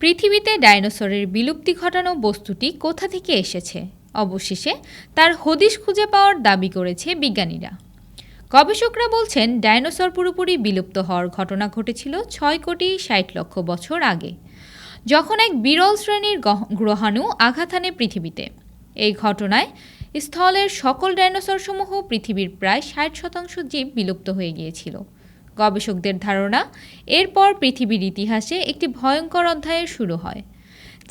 পৃথিবীতে ডাইনোসরের বিলুপ্তি ঘটানো বস্তুটি কোথা থেকে এসেছে? অবশেষে তার হদিশ খুঁজে পাওয়ার দাবি করেছে বিজ্ঞানীরা। গবেষকরা বলছেন, ডাইনোসর পুরোপুরি বিলুপ্ত হওয়ার ঘটনা ঘটেছিল ছয় কোটি ষাট লক্ষ বছর আগে, যখন এক বিরল শ্রেণির গ্রহাণু আঘাত হানে পৃথিবীতে। এই ঘটনায় স্থলের সকল ডাইনোসরসমূহ পৃথিবীর প্রায় ষাট শতাংশ জীব বিলুপ্ত হয়ে গিয়েছিল। গবেষকদের ধারণা, এরপর পৃথিবীর ইতিহাসে একটি ভয়ঙ্কর অধ্যায়ের শুরু হয়,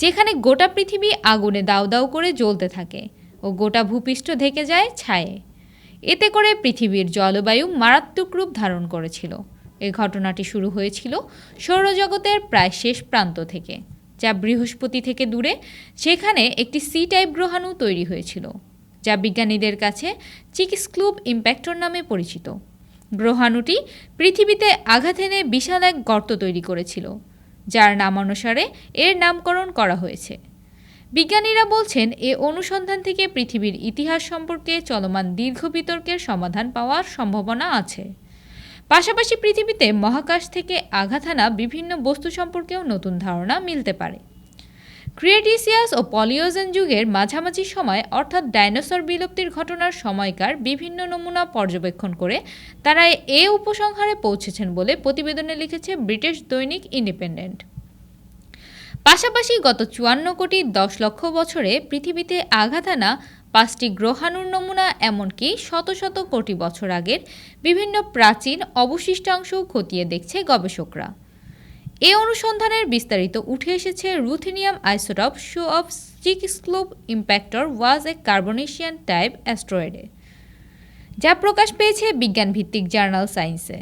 যেখানে গোটা পৃথিবী আগুনে দাউ দাউ করে জ্বলতে থাকে ও গোটা ভূপৃষ্ঠ ঢেকে যায় ছায়ে। এতে করে পৃথিবীর জলবায়ু মারাত্মক রূপ ধারণ করেছিল। এই ঘটনাটি শুরু হয়েছিল সৌরজগতের প্রায় শেষ প্রান্ত থেকে, যা বৃহস্পতি থেকে দূরে, সেখানে একটি সি টাইপ গ্রহাণু তৈরি হয়েছিল, যা বিজ্ঞানীদের কাছে চিকিসক্লুব ইম্প্যাক্টর নামে পরিচিত। গ্রহাণুটি পৃথিবীতে আঘাত এনে বিশাল এক গর্ত তৈরি করেছিল, যার নামানুসারে এর নামকরণ করা হয়েছে। বিজ্ঞানীরা বলছেন, এ অনুসন্ধান থেকে পৃথিবীর ইতিহাস সম্পর্কে চলমান দীর্ঘ বিতর্কের সমাধান পাওয়ার সম্ভাবনা আছে। পাশাপাশি পৃথিবীতে মহাকাশ থেকে আঘাত হানা বিভিন্ন বস্তু সম্পর্কেও নতুন ধারণা মিলতে পারে। ক্রিয়েটিসিয়াস ও পলিওজেন যুগের মাঝামাঝি সময়, অর্থাৎ ডাইনোসর বিলুপ্তির ঘটনার সময়কার বিভিন্ন নমুনা পর্যবেক্ষণ করে তারা এ উপসংহারে পৌঁছেছেন বলে প্রতিবেদনে লিখেছে ব্রিটিশ দৈনিক ইন্ডিপেন্ডেন্ট। পাশাপাশি গত চুয়ান্ন কোটি দশ লক্ষ বছরে পৃথিবীতে আঘাত আনা পাঁচটি গ্রহাণুর নমুনা, এমনকি শত শত কোটি বছর আগের বিভিন্ন প্রাচীন অবশিষ্টাংশও খতিয়ে দেখছে গবেষকরা। এ অনুসন্ধানের বিস্তারিত উঠে এসেছে ruthenium isotope show of slope impactor was a carbonaceous type অ্যাস্ট্রয়েডে, যা প্রকাশ পেয়েছে বিজ্ঞানভিত্তিক জার্নাল সায়েন্সে।